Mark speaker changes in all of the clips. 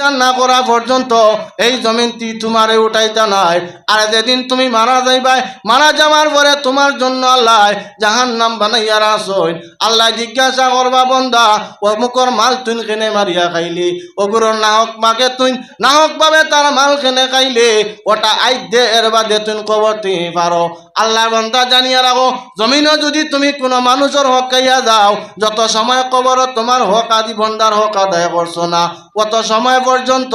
Speaker 1: বিচার না করা পর্যন্ত এই জমিনটি তোমারে উঠাইতে নাই আর যেদিন তুমি মারা যাইবাই, মারা যাওয়ার পরে তোমার জন্য আল্লাহ জাহান নাম বানাইয়া রাসইন আল্লাহ জিজ্ঞাসা করবা, বন্দা, অমুকর মাল তুই কেনে মারিয়া খাইলি? অগুরর নাহক মাকে তুই নাহক ভাবে তার মাল কেনে খাইলে? ওটা আই দে এর বাদে তুই কবর তুমি পারো। আল্লাহ বন্দা জানিয়া রাখো জমিনও যদি তুমি কোনো মানুষের হক খাইয়া যাও, যত সময় কবর তোমার হক আদি বন্দার হক আদায় করছ না কত সময় পর্যন্ত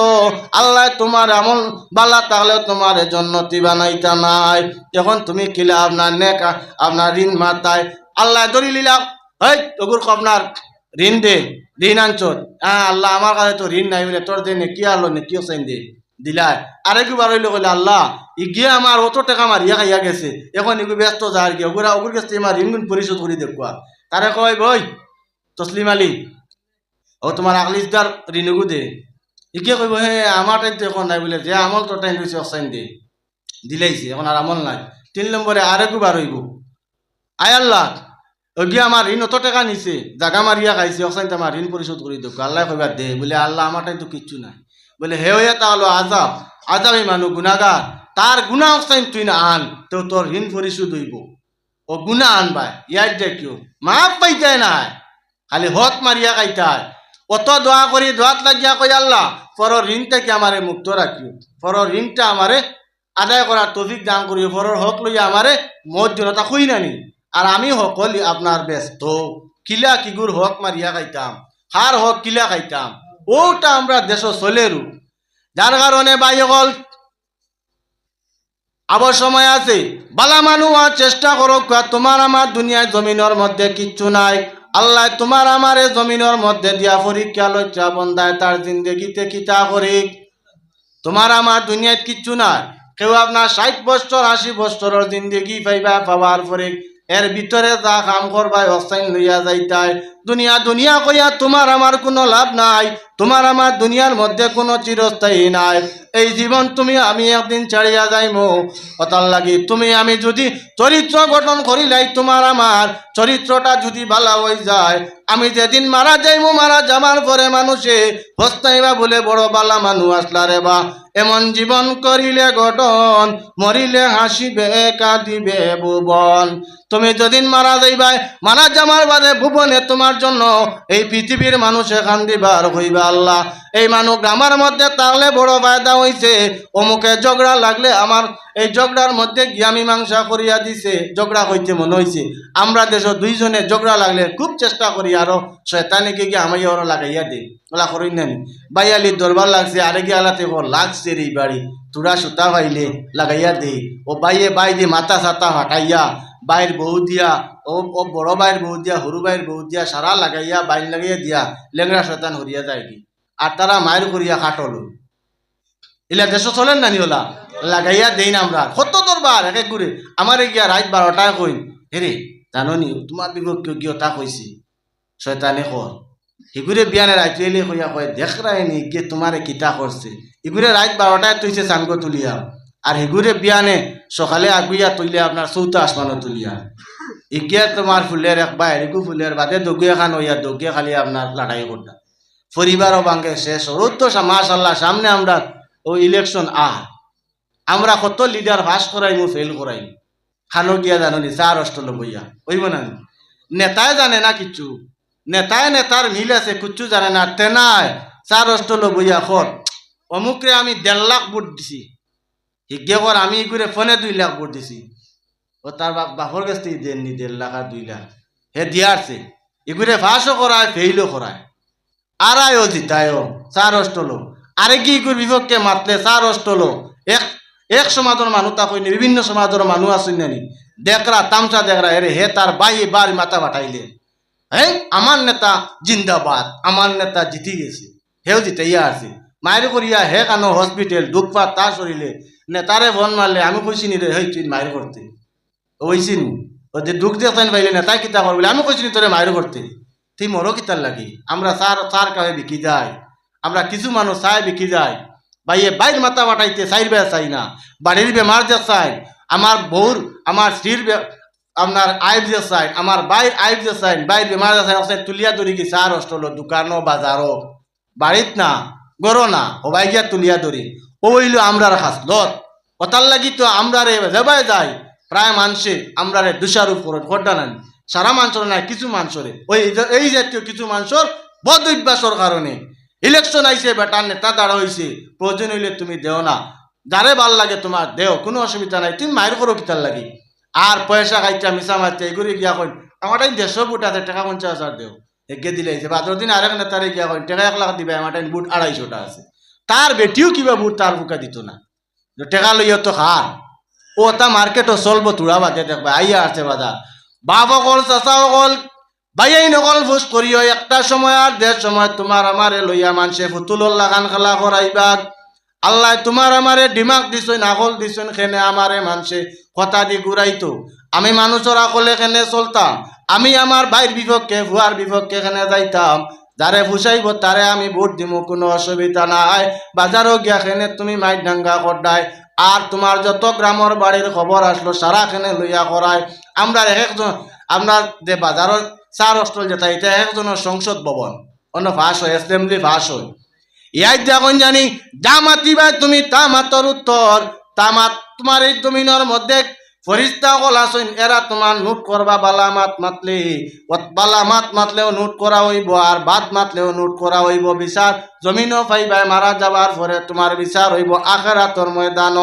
Speaker 1: আল্লাহ তোমার এমন বালা তাহলে তোমার জন্নতি বানাইতা নাই। যখন তুমি কিলা আপনার নেক, আপনার ঋণ মাতায় আল্লাহ ধরি লিলাম এই তোগুর আপনার ঋণ দে, ঋণ আনছত হ্যাঁ আল্লাহ আমার কাছে তো ঋণ নাই বলে, তোর দে কি আলো নে চাইন দে দিলাই। আরেকবার হইলে কইলে আল্লাহ গিয়ে আমার অত টাকা মারিয়া খাইয়া গেছে এখন ইগু ব্যস্ত যার গিয়ে ওগুলা ওগুর কাছে আমার ঋণ গুণ পরিশোধ করে দেখবা তারে কয়, বই তসলিম আলী ও তোমার আকলিসদার ঋণগু দে। ইকে কইব হে আমার টাইম তো এখন নাই বলে, যে আমল তোর টাইম রয়েছে অসাইন দে। দিলাইছে এখন আর আমল নাই। তিন নম্বরে আরেকবার হইব আয় আল্লাহ ওগিয়ে আমার ঋণ অত টাকা নিছে, জাগা মারিয়া খাইছে অসাইন তো আমার ঋণ পরিশোধ করে দেব আল্লাহ কইবার দে, বলে আল্লাহ আমার টাইম তো কিচ্ছু নাই। বলে হে হইয়া তাহলে আজাব আজাবই মানুষ গুণাগার তার গুণা অসাইন তুই না আন তো তোর ঋণ পরিশোধ হইব। ও গুণা আনবাই ইয়ার যে কেউ মাপ পাইতে নাই, খালি হত মারিয়া খাইতায় অত দোয়া করি দোয়াত লাগিয়া কই আল্লাহ পর ঋণ থেকে আমারে মুক্ত রাখিও পর ঋণটা আমারে আদায় করার তফিক দান করিও পরর হক লইয়া আমারে মত জনতা খুই নানি আর আমি সকলি আপনার ব্যস্ত। কিলা কিগুর হক মারিয়া খাইতাম হার হক কিলা খাইতাম ওটা আমরা দেশ চলেরু যার কারণে বাই হল আবার সময় আছে, বালা মানুষ চেষ্টা করো তোমার আমার দুনিয়ায় জমিনের মধ্যে কিচ্ছু নাই, আল্লাহ তোমার আমার জমিনের মধ্যে দিয়া পরীক্ষা লজ্জা বন্ধায় তার জিন্দগিতে কিতা করি তোমার আমার দুনিয়ায় কিচ্ছু নাই, কেউ আপনার ষাট বছর, আশি বছরের জিন্দগি পাইবা, পাওয়ার পরে এর ভিতরে যা কাম করবাই অস্থায়ী লইয়া যাইতাই দুনিয়া দুনিয়া কইয়া তোমার আমার কোনো লাভ নাই। তোমার আমার দুনিয়ার মধ্যে কোনো চিরস্থায়ী নাই। এই জীবন তুমি আমি একদিন ছাড়িয়া যাইমো। কথার লাগি তুমি আমি যদি চরিত্র গঠন করিলাই, তোমার আমার চরিত্রটা যদি ভালো হয়ে যায়, আমি যেদিন মারা যাইমু, মারা যাবার পরে মানুষে হস্তাইবা বলে বড় বালা মানুষ আসলা রে বা। এমন জীবন করিলে গঠন, মরিলে হাসিবে, কাঁদিবে ভুবন। তুমি যেদিন মারা যাইবাই, মারা যাবার বাদে ভুবনে তোমার জন্য এই পৃথিবীর মানুষে কান্দিবার হইবা আল্লাহ। এই মানুষ আমার মধ্যে তাহলে বড় ফায়দা হইছে। অমুকে ঝগড়া লাগলে আমার এই ঝগড়ার মধ্যে গিয়া মীমাংসা করিয়া দিছে, ঝগড়া হইতে মনে হইছে। আমরা দেশ দুইজনে ঝগড়া লাগলে খুব চেষ্টা করি আরও। শয়তানিকে গিয়ে আমি ওরা লাগাইয়া দিই ওলা করি না বাইয়ালি দরবার লাগছে, আরে গিয়ে আলাতে লাগছে রে বাড়ি। তুরা সুতা পাইলে লাগাইয়া দে। ও বাইয়ে বাই দিয়ে মাথা সাতা হাঁটাইয়া বাইর বউ দিয়া ও ও বড় বাইর বউ দিয়া সরু বাইর বউ দিয়া সারা লাগাইয়া বাইর লাগাইয়া দিয়া লেংরা শতান হরিয়া যায় কি? আর তারা মায়ের করিয়া কাটলো। ইলা দেশ চলেন নানি ওলা, লাগাইয়া দেই না আমরা, কত দরবার এক এক করে আমার গিয়া রাত বারোটায় কইন হেরে জাননি তোমার বিপক্ষে গিয়ে তা কইছি শয়তানে কর এগুরে বিয়ানে রাত এলে কইয়া কয়, দেখ রায়নি কে তোমারে কিতা করছে এগুরে রাত বারোটায় তুইছে চানগো তুলিয়া আর হেগুরে বিয়ানে সকালে আগুইয়া তুলিয়া আপনার চৌথা আসমানো তুলিয়া। ইকিয়া তোমার ফুলের এক বা এরিকু ফুলের বাদে দগুয়ে খান হইয়া দগুয়ে খালি আপনার লড়াই করতা পরিবারও ভাঙ্গে শেষ। হরত তো মাশাল্লাহ, সামনে আমরা ও ইলেকশন আহ আমরা কত লিডার পাস করাইমু ফেল করাইমু। খানো গিয়া জানি চার অষ্টল বইয়া ওইব না। নেতায় জানে না কিচ্ছু নেতায় নেতার মিল আছে, কিচ্ছু জানে না। তেনায় চার অষ্টল বইয়া খর অমুকরে আমি দেড় লাখ ভোট দিছি। হিগে কর আমি করে ফোনে দুই লাখ ভোট দিছি। ও তার বাপ বাপর কাছ থেকে দেননি দেড় লাখ আর দুই লাখ। হে দিয়ারছে এগুলো ফাঁসও করায় ফেইলও করায় আড়াইও জিতায়ও চার অষ্টলো আরে কি করে বিপক্ষে মাতলে চার অষ্টলো এক এক সমাজের মানুষ তা কইনি বিভিন্ন সমাজের মানুষ আসুন নানি দেখরা তামসা দেখরা এরে হে তার বাই বার মাথা বাটাইলে। হ্যাঁ আমার নেতা জিন্দাবাদ আমার নেতা জিতি গেছে। হেও জিতে ইয়া আছে। মায়ের করিয়া হে কানো হসপিটাল, দুঃখ পা তা সরিলে নেতারে বন মারলে, আমি কইছি নি রে, হেই, তুই মায়ের করতে। ওইছিন ও যে দুঃখ দিয়ে তাই পাইলে নেতা কিতা করবি আমি কইছি নি তোরে মায়ের করতে। তুই মরো কিতার লাগি? আমরা সার সার কাহে বিকি যাই। আমরা কিছু মানুষ চাই বিকি যায় বাইয়ে বাইর মাথা বাটাইতে চাইর বেয়া চাই না। বাড়ির বেমার যে চাই, আমার বউর, আমার স্ত্রীর আপনার আইব যে চাই, আমার বাইর আইব যে চাই, বাইর বেমার যে চাই তুলিয়া দরি কি সার, অষ্টল দোকানও বাজারও বাড়িত না। গরো না ও বাইকিয়া তুলিয়া ধরি। ও হইল আমরার খাস লত কথার লাগি তো আমরারে যেবাই যায়, প্রায় মানুষে আমরারে দুষার উপর ঘটনা নাই। সারা মানুষের নাই, কিছু মানুষরে ওই এই জাতীয় কিছু মানুষের বদ অভ্যাসের কারণে। ইলেকশন আইছে বেটার নেতা দাঁড়া হইছে, প্রয়োজন হইলে তুমি দেও না। যারে ভালো লাগে তোমার দেও, কোনো অসুবিধা নাই, তুমি মায়ের করো কিতার লাগি। আর পয়সা খাইটা মিশা মারতে এগুলি গিয়া কই আমার দেড়শো বুট আছে, টাকা পঞ্চাশ হাজার দেও। এগে দিলে আইছে বাদর দিন আরেক নেতারে গিয়া কই টাকা এক লাখ দিবে আমার বুট আড়াইশোটা আছে। তার বেটিও কিবা বুট তার বুকা দিত না। টেকা লইয়া তো খার ও তা মার্কেটও চলবো তুড়া বাদে দেখবা। আইয়া আছে বাজার বাপ অকল চাচা অকল বাইয়াই নকল ফুস করিও একটা সময় আর দেড় সময় তোমার আমারে লইয়া মানসে ফুতুলর লাগান খেলা করাইবাক আল্লাহ তোমার আমারে ডিমাক দিছেন আকল দিছেন খেনে আমারে মানসে কথা দি ঘুরাইতো আমি মানুষের আকলে কেনে চলতাম। আমি আমার ভাইয়ের বিপক্ষে ভুয়ার বিপক্ষে কেনে যাইতাম। যারে ফুসাইব তারে আমি ভোট দিব কোনো অসুবিধা নাই। বাজারও গিয়া খেনে তুমি মাইক ডাঙ্গা করডাই আর তোমার যত গ্রামের বাড়ির খবর আসলো সারা খেনে লইয়া করায় আমরা এক একজন আপনার যে বাজারের চার অস্টল যেটা এটা একজনের সংসদ ভবন অন্য ভাষ হয় অ্যাসেম্বলি ভাষ হয়। ইয়াই যখন জানি, যা মাতিবা তুমি তা মাতর উত্তর তা মাত তোমার এই জমিনের মধ্যে ফরিস্তা কল আসইন এরা তোমার নোট করবা বালা মাত মাতলে। বালা মাত মাতলেও নোট করা হইব আর বাদ মাতলেও নোট করা হইব বিচার জমিনও পাইবাই মারা যাবার পরে তোমার বিচার হইব আখেরাতর ময়দান।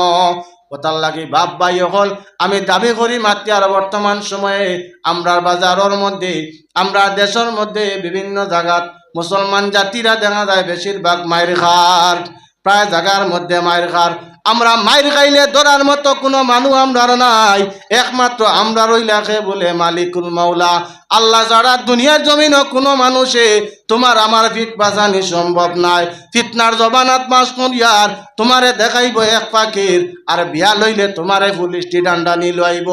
Speaker 1: কথার লাগি বাপ ভাই হল আমি দাবি করি মাতি আর বর্তমান সময়ে আমরার বাজারের মধ্যে আমরা দেশের মধ্যে বিভিন্ন জায়গাত মুসলমান জাতিরা দেখা যায় বেশিরভাগ মায়ের খার প্রায় জায়গার মধ্যে মায়ের খার আমরা মায়ের খাইলে ধরার মতো কোনো মানুষ আমরার নাই। একমাত্র আমরা রইলাকে বলে মালিকুল মাওলা। আল্লাহ ছাড়া দুনিয়ার জমিনও কোনো মানুষে তোমার আমার ফিট বাজানি সম্ভব নাই। ফিতনার জবানাত মাস করিয়ার তোমারে দেখাইব এক পাখির। আর বিয়া লইলে তোমারে পুলিশটি ডান্ডা নিল আইব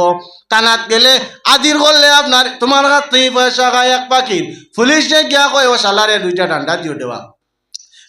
Speaker 1: টানাত গেলে আজির করলে আপনার তোমার থেকে পয়সা খায় এক পাখির। পুলিশে গিয়া কয়, ও সালারে দুইটা ডান্ডা দিও দেওয়া।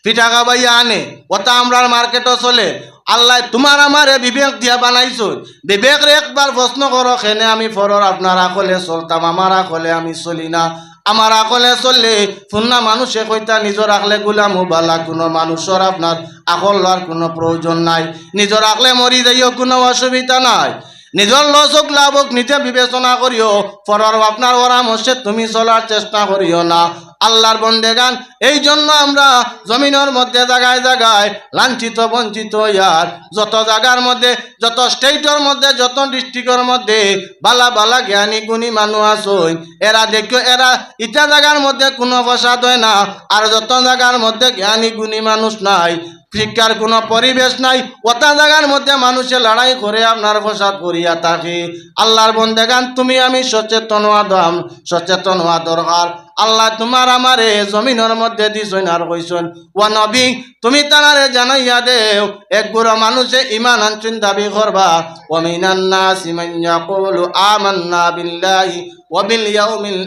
Speaker 1: পিঠা খাবাইয়া আনে ওটা আমরার মার্কেটও চলে। আল্লাহ, তোমার আমারে বিবেক দিয়া বানাইছো। বিবেক রে একবার প্রশ্ন করো খেনে আমি ফরর? আপনার আকলে চলতাম, আমার আকলে আমি চলি না। আমার আকলে চললে ফুন্না মানুষে কইতা, নিজর আকলে গুলাম বালা, কোনো মানুষের আপনার আকল লওয়ার কোনো প্রয়োজন নাই। নিজর আকলে মরি যাইও, কোনো অসুবিধা নাই। নিজর লসক লাভক, নিজে বিবেচনা করিও পরর আপনার পরামর্শে তুমি চলার চেষ্টা করিও না। আল্লাহর বন্দেগান। এই জন্য আমরা জমিনের মধ্যে জায়গায় জায়গায় লাঞ্ছিত, বঞ্চিত ইয়ার যত জায়গার মধ্যে, যত স্টেটর মধ্যে, যত ডিস্ট্রিক্টের মধ্যে বালা বালা জ্ঞানী গুণী মানুষ আসই এরা দেখো, এরা ইটা জায়গার মধ্যে কোনো ফসাদ হয় না, আর যত জায়গার মধ্যে জ্ঞানী গুণী মানুষ নাই শিক্ষার কোনো পরিবেশ নাই। ওটা জায়গার মধ্যে মানুষে লড়াই করে আপনার ফসাদ করিয়া থাকে। আল্লাহর বন্দেগান, তুমি আমি সচেতন হওয়া দাম, সচেতন হওয়া দরকার। আল্লাহ তোমার আমারে জমিনের মধ্যে দিছইন আর কইছন, ও নবী, তুমি তারারে জানাইয়া দেও, এক গুড়ো মানুষে ইমান আনছেন দাবি করবা। ও মিনান নাসি মান ইয়াকুলু, আমান্না বিল্লাহি ওয়া বিল ইয়াউমিল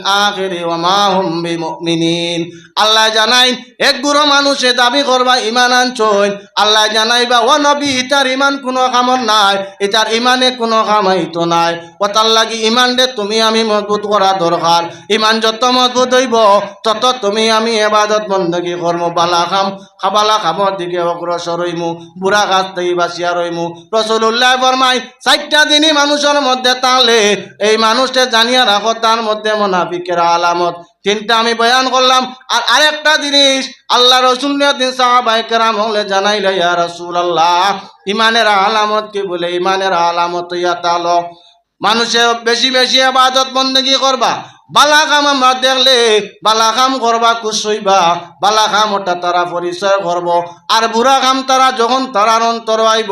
Speaker 1: আল্লাহ জানাই, এক গুড়ো মানুষে দাবি করবা ইমান আনছইন আল্লাহ জানাইবা, ও নবী ইতার ইমান কোনো কামর নাই ইতার ইমানে কোনো কামাইতো নাই। ও তার লাগি ইমান দে, তুমি আমি মজবুত করা দরকার। ইমান যত মজবুত হইব, তত তুমি আমি এবাদত বন্দগি কর্ম, বালা খাম, খাবালা খামর দিকে অগ্রসর হইমু, বুড়া গাছ থেকে বাঁচিয়া রইমু। রসুল্লাহ ফরমাই চারটা দিনই মানুষের মধ্যে তাহলে এই মানুষটা জানিয়া রাখো তার মধ্যে মোনাফিকের আলামত। তিনটা আমি বয়ান করলাম। আর আরেকটা জিনিস আল্লাহ রসুল দিন সাহাবাই হলে জানাইলে, ইয়া রসুল আল্লাহ ইমানের আলামত কি বলে? ইমানের আলামত ইয়া তালো। মানুষে বেশি বেশি আবাদত বন্দেগি করবা। বালা কাম আমরা দেখলে বালা কাম করবা কুসইবা বালা কাম ওটা তারা পরিচয় করব। আর বুড়া কাম তারা যখন তারার অন্তর আইব,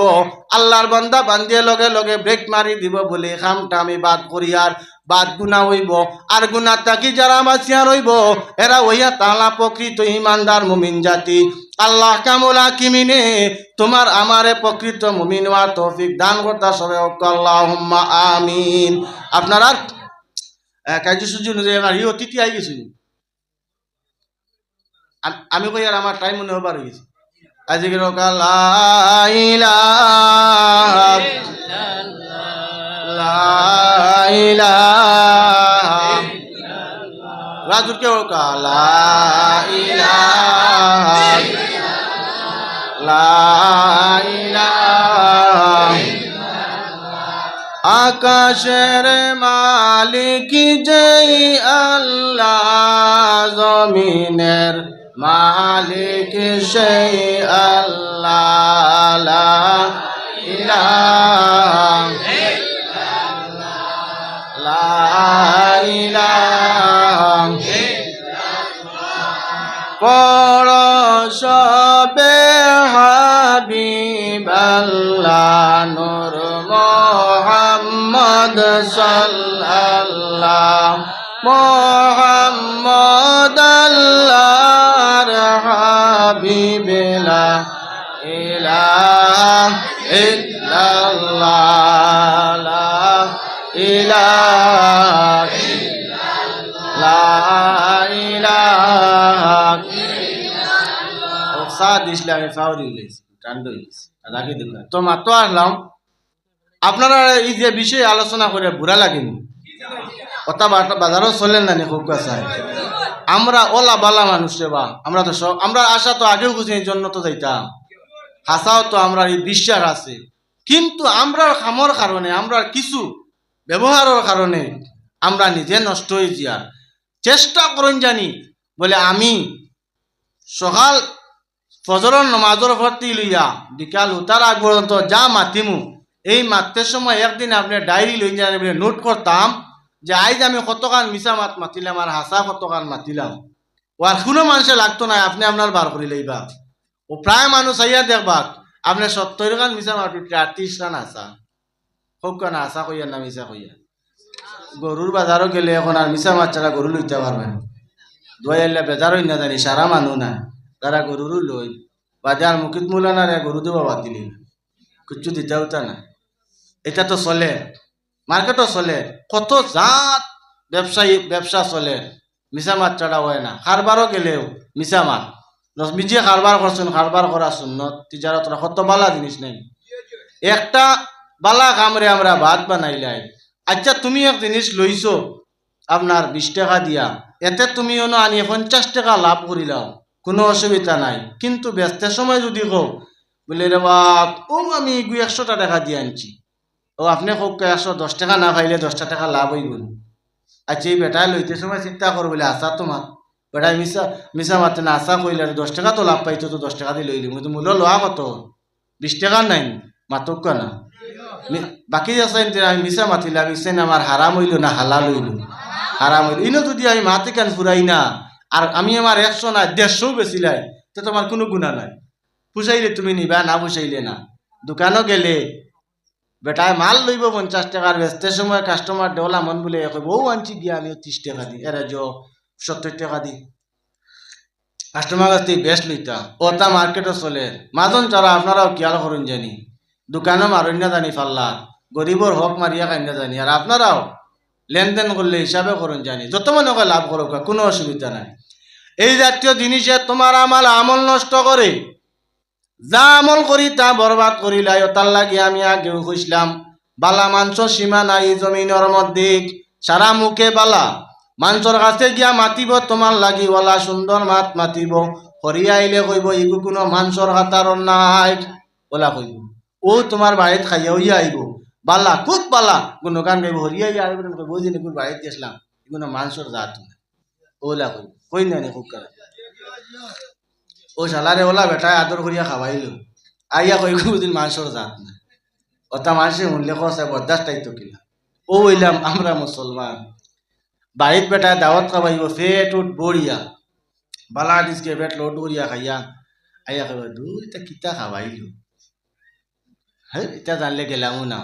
Speaker 1: আল্লাহর বান্দা বান্দিয়ে লগে লগে ব্রেক মারি দিব বলে কামটা আমি বাদ করি। আর বাদ গুণা হইব। আর গুণা তাকি যারা বাঁচিয়া রইব এরা হইয়া তালা প্রকৃত ইমানদার মুমিন জাতি। আল্লাহ কামলা কিমিনে তোমার আমারে প্রকৃত মুমিন হওয়ার তৌফিক দান করতা সবে আল্লাহ আমিন। আপনারা কার্য সূর্য অনুযায়ী আমার ই অতিথি আই গেছি। আমি কই আর আমার টাইম মনে হবার গেছে। আজকে লাইলা রাজুর কে কালাইলা আকাশের মালিক যেই আল্লাহ জমিনের মালিক সেই আল্লাহ ইলাহা হাবিব আল্লাহ নূর মোহাম্মদ সাল্লাল্লাহ। সাদ ইসলামে ফাউরি তো মাত্র আসলাম আপনারা এই যে বিষয়ে আলোচনা করে কথা বার্তা বাজারও চলেন না খুব আমরা ওলা বালা মানুষ রে বা, আমরা তো আমরা আশা তো আগেও বুঝি এই জন্য তো যাইতাম। হাসাও তো আমরা এই বিশ্বাস আছে। কিন্তু আমরা খামর কারণে আমরা কিছু ব্যবহারের কারণে আমরা নিজে নষ্ট হয়ে যাই চেষ্টা করুন জানি, বলে আমি সকাল ফজরর নমাজর ভর্তি লইয়া, বিকাল উতার আগ পর্যন্ত যা মাতিমু, এই মাততে সময় একদিন আপনি ডায়েরি লই যান নোট করতাম যে আইজ আমি কতখান মিশা মাত মাতিলাম আর হাসা কতখান মাতিলাম। ও কোনো মানুষে লাগতো না আপনি আপনার বার করি লইবা ও প্রায় মানুষ আইয়া দেখবাক আপনি সত্তর খান মিশা মাতি আটত্রিশ খান হাসা হোক কেন হাসা কইয়া না মিশা কইয়া গরুর বাজারও গেলে এখন আর মিশা মাছ ছাড়া গরু লইতে পারবেন দোয়াই আল্লাহ বেজার হই না জানি সারা মানুহ না তারা গরুরও লই। বাজার না রে গরু দেবো বাদ দিলি কিচ্ছু দিতে হতা না। এটা তো চলে। মার্কেটও চলে। কত জাত ব্যবসায়ী, ব্যবসা চলে। মাছ ছাড়া হয় না। কারবারও গেলেও মাছ নিজে কারবার করছেন কারবার করা সুন্নত তিজারত কত বালা জিনিস নেই। একটা বালা কামরে আমরা ভাত বানাইলাই আচ্ছা তুমি এক জিনিস লইছো আপনার বিশ টাকা দিয়া। এতে তুমি আনি পঞ্চাশ টাকা লাভ করিলাম কোনো অসুবিধা নাই। কিন্তু ব্যস্তের সময় যদি কও, বলে রে বাপ ও আমি এগু একশোটা টাকা দিয়ে আনছি। ও আপনি হোক একশো দশ টাকা না খাইলে দশটা টাকা লাভ হইব আচ্ছা এই বেটায় লইতে সময় চিন্তা করো বলে আসা তোমার বেটায় মিশা মিশা মাতে না আশা কইলে দশ টাকা তো লাভ পাইতো তো দশ টাকা দিয়ে লইলি কিন্তু মূল্য লোয়া কত? বিশ টাকা নাই, মাতক না। বাকি আছে আমি মিশা মাতিলাম ইসেন আমার হারাম হইল না হালাল হইল হারাম হইল ইনো যদি আমি মাতি কান ফুরাই না আর আমি আমার একশো না দেড়শো বেছিলাই তো তোমার কোনো গুণা নাই। পুষাইলে তুমি নিবা, না পুষাইলে না। দোকানও গেলে বেটায় মাল লইব পঞ্চাশ টাকার ব্যস্তের সময় কাস্টমার ডলা মন বলে কইব ও আনছি গিয়া আমিও ত্রিশ টাকা দিই এরা জ সত্তর টাকা দিই কাস্টমার কাছ থেকে বেস্ট লইতা ওটা মার্কেটও চলে। মাজন যারা আপনারাও খেয়াল করুন জানি। দোকানও মারুন না জানি ফাল্লা। গরিবর হক মারিয়া খাই না জানি। আর আপনারাও লেনদেন করলে হিসাবে করুন জানি। যত মনে লাভ করো কোনো অসুবিধা নাই। এই জাতীয় জিনিসে তোমার আমার আমল নষ্ট করে। যা আমল করি তা বরবাদ করিলাই তার লাগি আমি আগেও কইসলাম বালা মাংস সীমা নাই জমিনের মধ্যে, সারা মুখে বালা। মাংসর কাছে গিয়া মাতিব, তোমার লাগি ওলা সুন্দর মাত মাতিব। হরিয়া আইলে কইব ইগু কোনো মাংসর হাতার নাই। ওলা কইব, ও তোমার বাড়িত খাইয়া হইয়া আইব বালা, খুব বালা গুণগান গাইব হরিয়া ইয়া আইব নিকুর বাড়িত গেছিলাম এগুলো মাংসর জাত ওলা কইব কই না খুব কারা ও শালারে ওলা বেটায় আদর করিয়া খাওয়াইল আইয়া কই বুঝিন মাংসর জাত না ওটা মানুষের মূল্য খরচা বরদাস্ত তো কিলা? ও হইলাম আমরা মুসলমান বাড়িত বেটায় দাওয়াত খাওয়াইব ফেট উঠ বড়িয়া বালা ডিসকে বেট লোড করিয়া খাইয়া আইয়া কইব দুই তা কিতা খাওয়াইল হ্যাঁ এটা জানলে গেলামও না।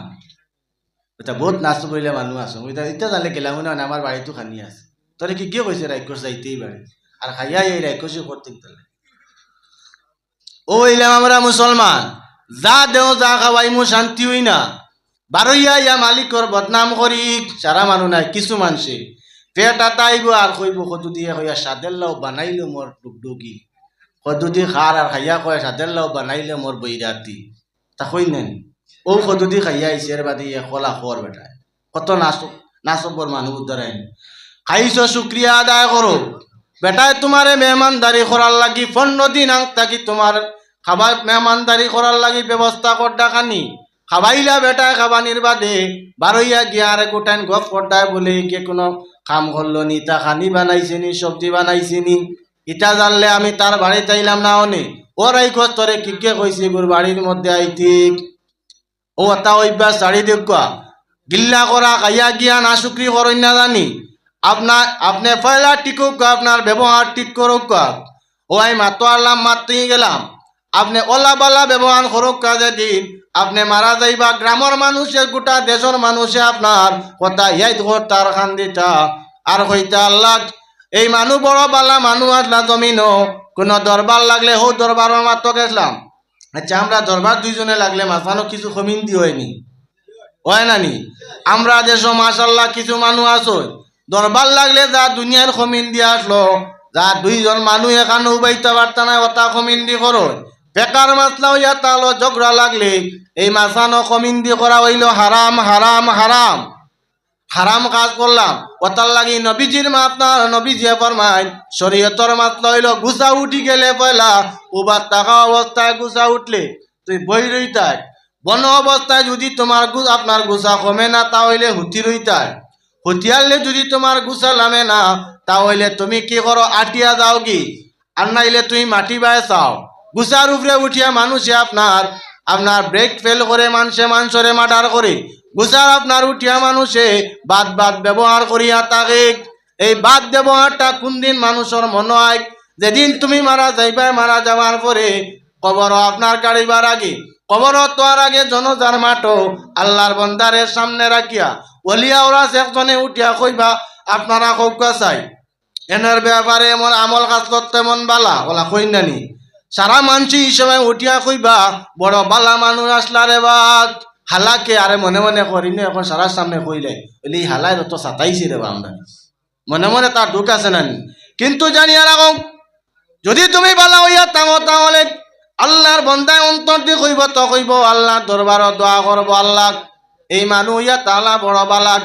Speaker 1: এটা বহুত নাচ কৰিলে মানুহ আছো। এটা এতিয়া জানলে গেলামও না আমার বাড়িতো খানি আছে। তরে কি কি কইছে রাক্ষস যাইতেই পারে আর খাইয়া এই রাক্ষসই করতে তাহলে। ও ইলাম, আমরা মুসলমান। যা দেও, যা খাওয়াই, মু শান্তি হই না। বারইয়া ইয়া মালিকর বদনাম করি, সারা মানুহ নাই, কিছু মানছে। পেট আতাইব আর কইব কদু দিয়ে কইয়া সাদের লাও বানাইলো মোর ডুগডুগি। কদু দি খার আর খাইয়া কয় সাদের লাও বানাইলে মোর বৈরাতি। তা কই নেন? ও কদু দি খাইয়া এর বাদে কলা খর বেটায়। কত নাচ নাচবর মানুহ উদ্ধারাই খাইছ, শুক্রিয়া আদায় করো। বেটায় তোমারে মেহমানদারি করার লাগি পনেরো দিন থাকি তোমার খাবার মেহমানদারি করার লাগি ব্যবস্থা করডা খানি খাবাইলা বেটায় খাবানির বাদে বারইয়া গিয়া গোটাইন গপ করডায় বলে কে কোনো কাম করল নি তা খানি বানাইছে নি সবজি বানাইছে নি। ইটা জানলে আমি তার বাড়ি চাইলাম না অনে। ওর এই কস্তরে কিকে কইছে গুর বাড়ির মধ্যে আইতিক ও তা অভ্যাস ছাড়ি দেখুয়া গিল্লা করা খাইয়া গিয়া না শুক্রি করেন না জানি। আপনার আপনি পয়লা টিকুক, আপনার ব্যবহার ঠিক করুক ও আমি মাতো আনলাম মাততেই গেলাম। আপনি ওলা বালা ব্যবহার করুক কাজে দিন আপনি মারা যাইবা গ্রামের মানুষে, গোটা দেশের মানুষে আপনার কথা ইয়াই ধর তার খান্দিটা আর হইতা আল্লাহ, এই মানুষ বড় বালা মানুষ আসলা জমিন, কোনো দরবার লাগলে হো দরবারের মাত্র গেছিলাম আচ্ছা আমরা দরবার দুইজনে লাগলে মাঝখানো কিছু কমিন দি হয়নি। হয় না নি? আমরা দেশ মাসাল্লাহ কিছু মানুষ আছো দরবার লাগলে যা দুনিয়ার কমিন দিয়ে আসলো, যা দুইজন মানুষ এখানে উবাইতে পারত না ওটা কমিন দি করো। বেকার মাসলা হইয়া তালো ঝগড়া লাগলে, এই মাসানো কমিন দি করা হইল হারাম হারাম হারাম। হারাম কাজ করলাম। ওটার লাগি নবীজির মাতনা নবীজিয়ে ফরমাই শরীয়তর মাতলা হইল গুছা উঠি গেলে পয়লা উবার থাকা অবস্থায় গুছা উঠলে, তুই বই রইতাই। বন অবস্থায় যদি তোমার আপনার গুছা কমে না, তাহলে হুতি রইতাই। হুতিয়ারলে যদি তোমার গুছা লামে না, তাহলে তুমি কি করো আটিয়া যাও কি? আর নাইলে তুমি মাটি বায় চাও। গুছার উপরে উঠিয়া মানুষে আপনার আপনার ব্রেক ফেল করে মানুষে মানুষরে মার্ডার করে গুছার আপনার উঠিয়া মানুষে বাদ বাদ ব্যবহার করিয়া তাকে এই বাদ ব্যবহারটা কোন দিন মানুষের মনে হয় যেদিন তুমি মারা যাইবার মারা যাওয়ার পরে কবর আপনার গাড়িবার আগে কবর তোয়ার আগে জনজার মাঠো আল্লাহর বন্দারের সামনে রাখিয়া ওলিয়া ওরা একজনে উঠিয়া কইবা, আপনারা কৌকা চাই। এনার ব্যাপারে এমন আমল কাজ করতে মন বালা? ওলা কই নানি। সারা মানসি হিসেবে উঠিয়া কইবা, বড় বালা মানুষ আসলারে বাদ। হালাকে আরে মনে মনে করিনি এখন সারার সামনে কইলে। বলি, হালাই তো সাতাইছি রে বা আমরা মনে মনে তার ঢুক আছে নানি। কিন্তু জানি আর এখন যদি তুমি বালা হইয়া তাঙো তাহলে আল্লাহর বন্দায় অন্তর দিয়ে কইব, তো কইব আল্লাহ দরবার দোয়া করব, আল্লাহ এই মানুষ ইয়া তালা বড় বালাক।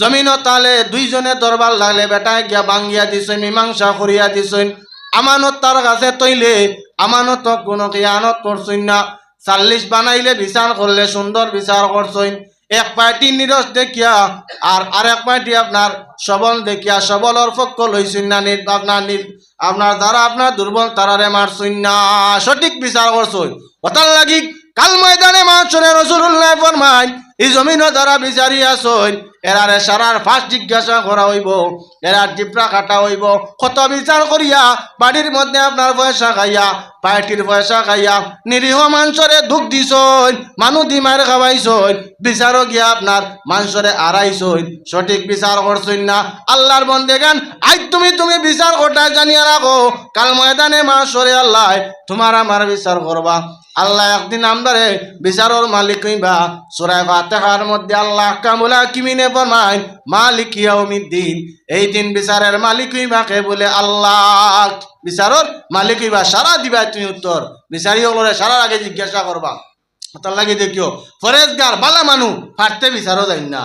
Speaker 1: জমিন তালে দুইজনে দরবার লাগলে বেটায় গিয়া বাঙ্গিয়া দিছেন, মীমাংসা করিয়া দিছেন। আমানত তার কাছে তৈলে, আমানত কোনো কিয়ানত করছেন না। চাল্লিশ বানাইলে বিচার করলে সুন্দর বিচার করছেন এক পার্টি নিরস দেখিয়া আর আরেক পার্টি আপনার সবল দেখিয়া সবলর পক্ষ লইছেন না নির- আপনার নির- আপনার যারা আপনার দুর্বল তারারে মারছেন না। সঠিক বিচার করছেন ওটার লাগি কাল ময়দানে মাছরে রসুল্লাহ ফরমাই এই জমিনও যারা বিচারি আসইন এরারে সারার ফার্স্ট জিজ্ঞাসা করা হইব, এরার টিপরা কাটা হইব। কত বিচার করিয়া, বাড়ির মধ্যে আপনার পয়সা খাইয়া, পার্টির পয়সা খাইয়া, নিরীহ মাংসরে দুঃখ দিছইন মানুষ দিমার খাওয়াইছইন বিচারও গিয়া আপনার মাংসরে আড়াইছইন সঠিক বিচার করছইন না। আল্লাহর বন্দে গান, আজ তুমি তুমি বিচার কোটায় জানিয়া রাখো, কাল ময়দানে মাসরে আল্লাহ তোমার আমার বিচার করবা। আল্লাহ একদিন আমদারে বিচারর মালিক কইবা সুরায় ফাতেহার মধ্যে আল্লাহ কামুলা কিমিনে ফরমাইন মালিক ইয়াউমিদ্দিন। এই দিন বিচারের মালিক কইবা কে বলে আল্লাহ। বিচারর মালিক কইবা সারা দিবা তুমি উত্তর। বিচারি হলরে সারার আগে জিজ্ঞাসা করবা। তার লাগে দেখিও, ফরেজগার, বালা মানু, ফাটতে বিচারও যাই না।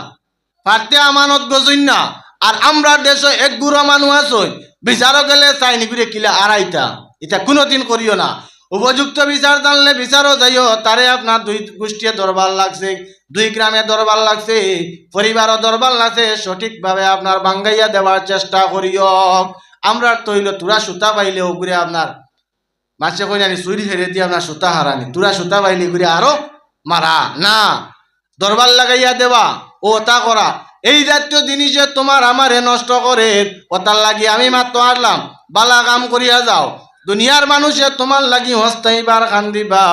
Speaker 1: ফাটতে আমানত গজইন না। আর আমরা দেশে এক গুড়া মানুষ আছই, বিচারও গেলে চাইনি করে কিলে আড়াইটা। এটা কোনোদিন করিও না। উপযুক্ত বিচার জানলে বিচারও যাইও তারে আপনার দুই গোষ্ঠীর দরবার লাগছে, দুই গ্রামে দরবার লাগছে, পরিবারও দরবার লাগছে, সঠিকভাবে আপনার বাঙ্গাইয়া দেওয়ার চেষ্টা করিও। আমরা তৈল তুরা সুতা পাইলে ওগুরে আপনার মাছে কই জানি চুরি হেরে দিয়ে আপনার সুতা হারানি। তুরা সুতা পাইলে ঘুরে আরও মারা। না, দরবার লাগাইয়া দেওয়া, ও তা করা। এই জাতীয় জিনিসে তোমার আমারে নষ্ট করে ওটার লাগি আমি মাত্র আসলাম বালা কাম করিয়া যাও। দুনিয়ার মানুষে তোমার লাগি হস্তাইবার কান্দিবা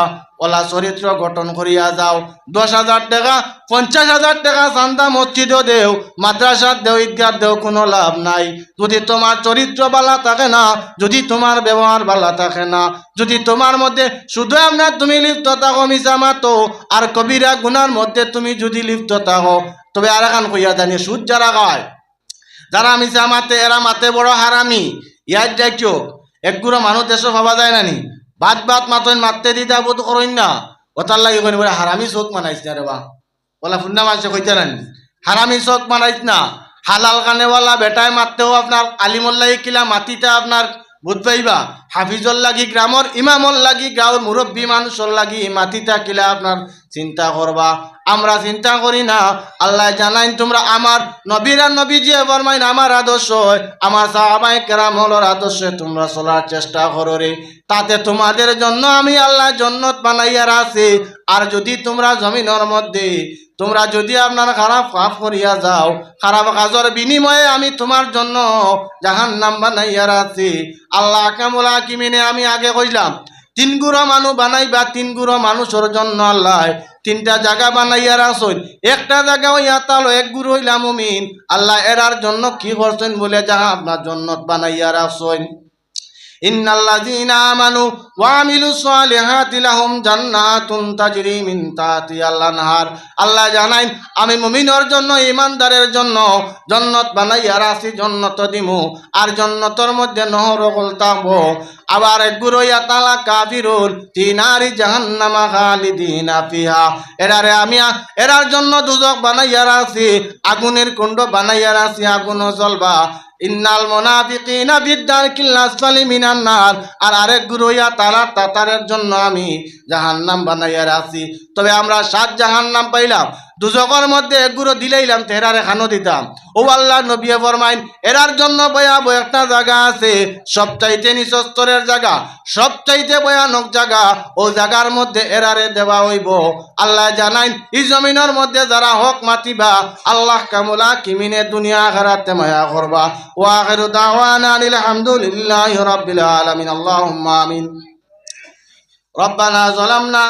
Speaker 1: ওলা চরিত্র গঠন করিয়া যাও। দশ হাজার টাকা, পঞ্চাশ হাজার টাকা চান্দা মসজিদও দেও, মাদ্রাসার দেও, ঈদগার দেও, কোনো লাভ নাই। যদি তোমার চরিত্র বালা থাকে না, যদি তোমার ব্যবহার বালা থাকে না, যদি তোমার মধ্যে শুধু আপনার তুমি লিপ্ত থাকো মিশা মাতো, আর কবিরা গুনার মধ্যে তুমি যদি লিপ্ত থাকো, তবে আর এখান কইয়া জানি, সুদ যারা গায় যারা মিশা মাতে, এরা মাতে বড় হারামি। ইয়ার দেখিও একগুলো মানুষ দেশে ভাবা যায় নানি। বাদ বাদ মাতইন মারতে দিতে বোধ করইন না। ওটার লাগি কইনি, বলে হারামি চোখ মানাইছ না রে বা বলা, ফুন্না মাসে কইতে নানি। হারামি চোখ মানাইছ না। হালাল কানেওয়ালা বেটায় মারতেও আপনার আলিমুল্লাহ কিলা মাটিতে আপনার বুধ পাইবা। হাফিজর লাগি গ্রামর ইমামর লাগি গাঁৱৰ মুরব্বী মানুষের লাগি মাতি কিলা আপনার চিন্তা করবা আমরা চিন্তা করি না। আল্লাহ জানাইন, তোমরা আমার নবীরা নবী যে ফরমাইন, আমার আদর্শ আমার সাহাবাই কেরামলের আদর্শে, তোমরা চলার চেষ্টা করো রে। তাতে তোমাদের জন্য আমি আল্লাহ জন্নত বানাইয়ার আছে আর যদি তোমরা জমিনের মধ্যে, তোমরা যদি আপনার খারাপ কাজ করিয়া যাও, খারাপ কাজের বিনিময়ে আমি তোমার জন্য জাহান নাম বানাইয়ার আছি আল্লাহ কামলা কিমিনে আমি আগে কইলাম তিন গুড়ো মানুষ বানাইবা, তিন গুড়ো মানুষের জন্য আল্লাহ। তিনটা জায়গা বানাইয়ার আসইন একটা জায়গা ওই আতাল এক গুরু হইলাম মুমিন। আল্লাহ এরার জন্য কি করছেন বলে যা আপনার জন্য বানাইয়ার আসইন ইন্নাল্লাযীনা আমানু আল্লাহ আমি জন্য ইমানদারের জন্য জন্নত বানাইয়া রাখছি, জন্নত দিমু, আর জন্নতর মধ্যে নহর থাকব আবার গুরইয়া তালা কাফিরুল তিনারি জাহান্নামা খালিদিনা ফিহা। এরারে আমি এরার জন্য দুজক বানাইয়া রাখছি, আগুনের কুণ্ড বানাইয়া রাখছি আগুনও জ্বলবা। ইন্নাল মুনাফিকিনা বিদ্দারকিল আসফালি মিনান নার। আর আরেক গুরুইয়া তারা তাতারের জন্য আমি জাহান্নাম বানাইয়া রাখছি। তবে আমরা সাত জাহান্নাম পাইলাম দুজকের মধ্যে এক গুরু দিলেইলাম, তেরারে খানো দিতাম। ও আল্লাহ নবী ফরমাইন, এরার জন্য ভয়াবহ একটা জায়গা আছে, সবচাইতে নিচস্তরের জায়গা, সবচাইতে ভয়ানক জায়গা, ও জায়গার মধ্যে এরারে দেওয়া হইব। আল্লাহ জানাইন, এই জমিনের মধ্যে যারা হক মাতিবা, আল্লাহ কামুলা কিমিনে দুনিয়া আখারাতে মায়া করবা। ও আখিরু দাওয়ানা আলহামদুলিল্লাহি রাব্বিল আলামিন, আল্লাহুম্মা আমিন। রব্বানা যালামনা